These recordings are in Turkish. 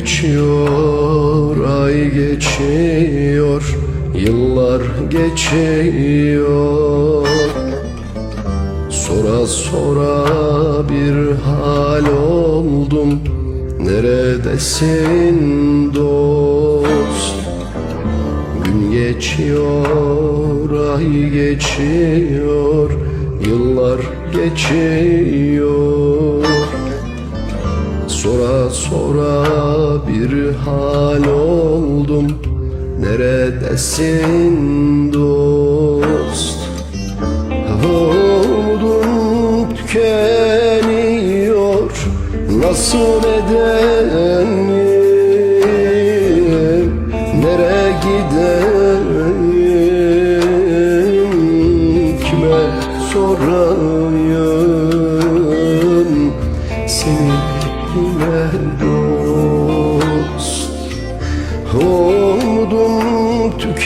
Geçiyor, ay geçiyor, yıllar geçiyor. Sora sora bir hal oldum Neredesin dost? Gün geçiyor, ay geçiyor, yıllar geçiyor Sora sora bir hal oldum. Neredesin dost? Umudum tükeniyor. Nasıl edeyim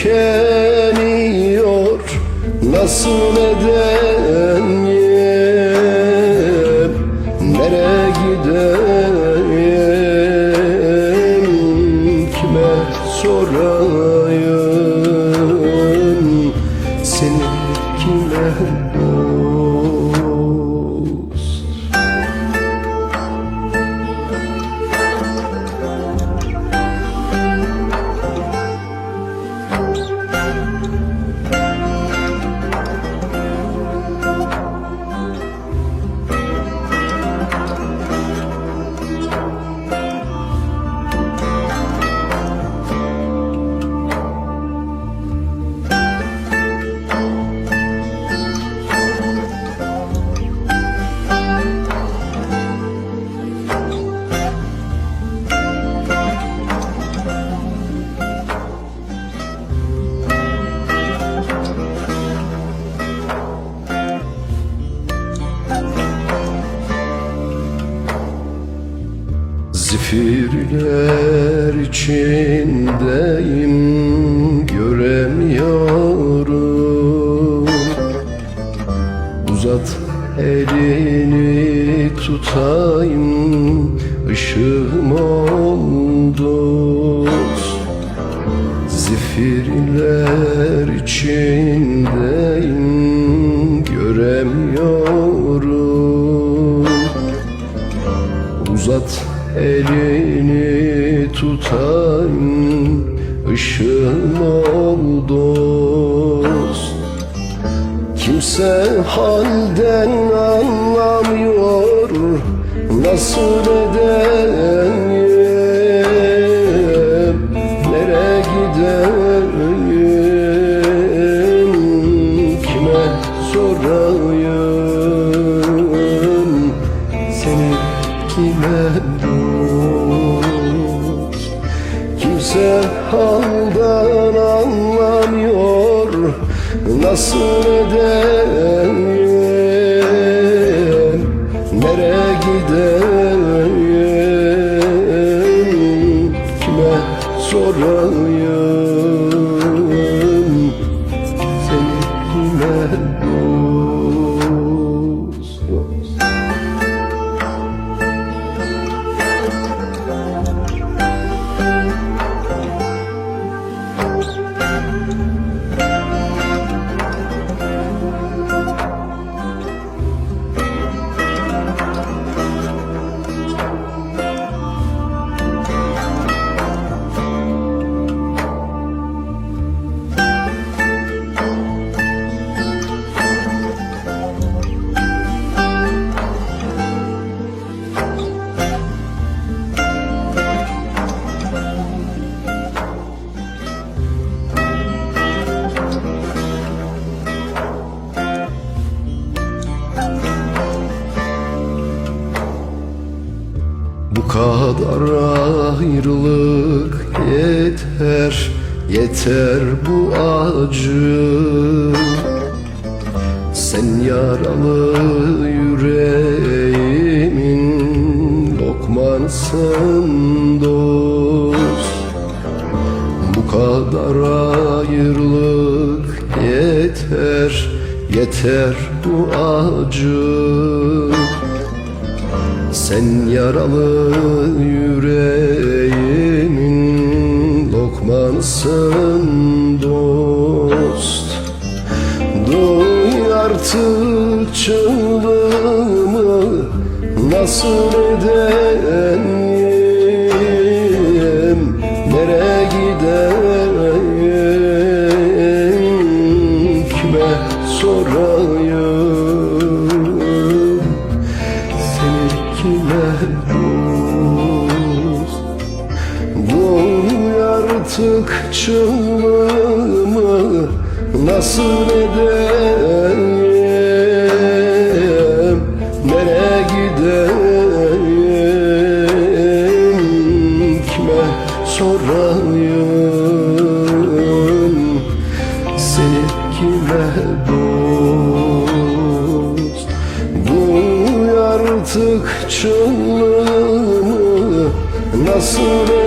tükeniyor Nasıl Zifirler içindeyim göremiyorum. Uzat elini tutayım ışığım ol dost Zifirler içindeyim göremiyorum. Uzat elini tutayım ışığım ol dost Kimse halden anlamıyor Nasıl edeyim Nereye gideyim Kimse haldan anlamıyor Nasıl edeyim Nereye gideyim Kime sorayım kadar ayrılık yeter Yeter bu acı. Sen yaralı yüreğimin Lokmansın dost. Bu kadar ayrılık yeter Yeter bu acı Sen yaralı yüreğimin lokmanısın dost. Duy artık çığlığımı nasıl edeyim artık çığlığımı nasıl edeyim? Nereye gideyim? Kime sorayım. Seni kime dost? Duy artık çığlığımı nasıl edeyim